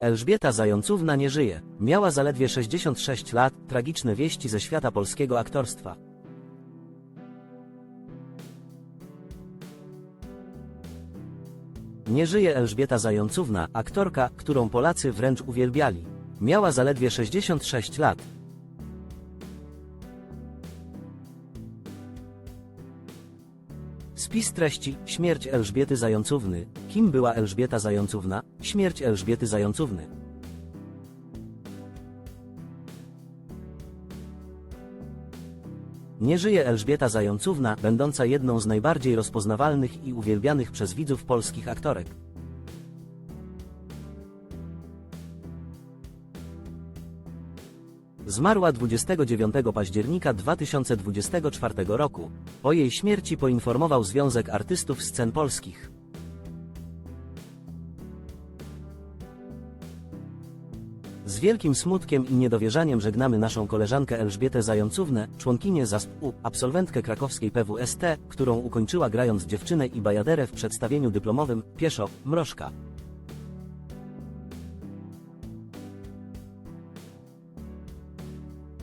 Elżbieta Zającówna nie żyje. Miała zaledwie 66 lat, tragiczne wieści ze świata polskiego aktorstwa. Nie żyje Elżbieta Zającówna, aktorka, którą Polacy wręcz uwielbiali. Miała zaledwie 66 lat. Spis treści Śmierć Elżbiety Zającówny. Kim była Elżbieta Zającówna? Śmierć Elżbiety Zającówny. Nie żyje Elżbieta Zającówna, będąca jedną z najbardziej rozpoznawalnych i uwielbianych przez widzów polskich aktorek. Zmarła 29 października 2024 roku. O jej śmierci poinformował Związek Artystów Scen Polskich. Z wielkim smutkiem i niedowierzaniem żegnamy naszą koleżankę Elżbietę Zającównę, członkinię ZASP-U, absolwentkę krakowskiej PWST, którą ukończyła grając dziewczynę i bajaderę w przedstawieniu dyplomowym Pieszo, Mrożka.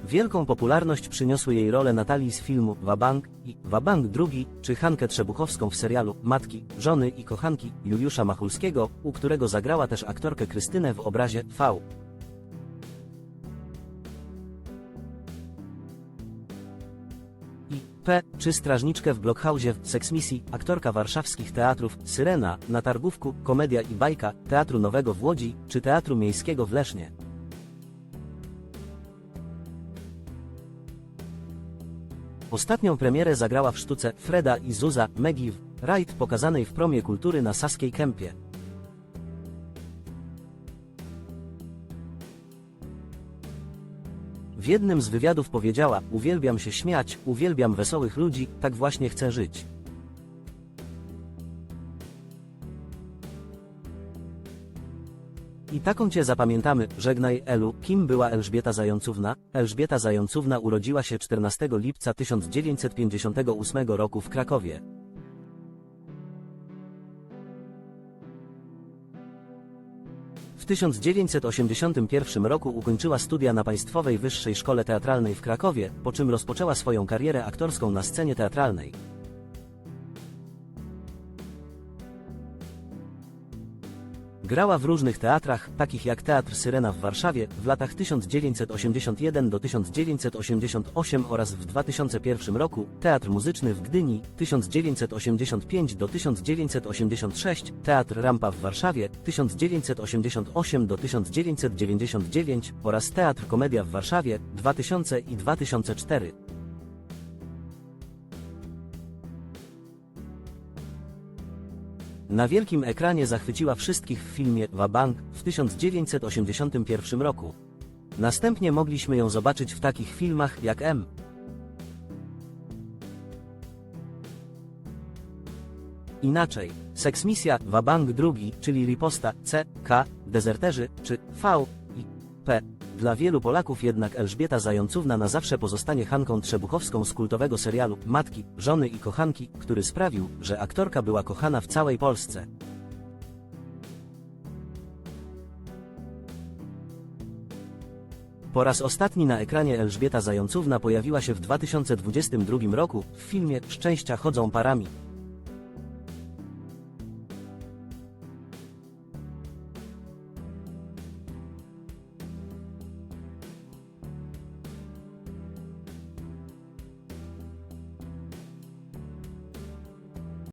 Wielką popularność przyniosły jej role Natalii z filmu Wabank i Wabank II, czy Hankę Trzebuchowską w serialu Matki, Żony i Kochanki Juliusza Machulskiego, u którego zagrała też aktorkę Krystynę w obrazie V. P. czy strażniczkę w Blockhausie w Seksmisji, aktorka warszawskich teatrów Syrena, na Targówku, Komedia i Bajka, Teatru Nowego w Łodzi, czy Teatru Miejskiego w Lesznie. Ostatnią premierę zagrała w sztuce Freda i Zuza Megi w Rajd pokazanej w promie kultury na Saskiej Kępie. W jednym z wywiadów powiedziała: Uwielbiam się śmiać, uwielbiam wesołych ludzi, tak właśnie chcę żyć. I taką cię zapamiętamy, żegnaj Elu, kim była Elżbieta Zającówna? Elżbieta Zającówna urodziła się 14 lipca 1958 roku w Krakowie. W 1981 roku ukończyła studia na Państwowej Wyższej Szkole Teatralnej w Krakowie, po czym rozpoczęła swoją karierę aktorską na scenie teatralnej. Grała w różnych teatrach, takich jak Teatr Syrena w Warszawie w latach 1981 do 1988 oraz w 2001 roku Teatr Muzyczny w Gdyni 1985 do 1986, Teatr Rampa w Warszawie 1988 do 1999 oraz Teatr Komedia w Warszawie 2000 i 2004. Na wielkim ekranie zachwyciła wszystkich w filmie Wabank w 1981 roku. Następnie mogliśmy ją zobaczyć w takich filmach jak M. Inaczej, Seksmisja, Wabank II, czyli Riposta, C, K, Dezerterzy, czy V P. Dla wielu Polaków jednak Elżbieta Zającówna na zawsze pozostanie Hanką Trzebuchowską z kultowego serialu Matki, Żony i Kochanki, który sprawił, że aktorka była kochana w całej Polsce. Po raz ostatni na ekranie Elżbieta Zającówna pojawiła się w 2022 roku w filmie Szczęścia chodzą parami.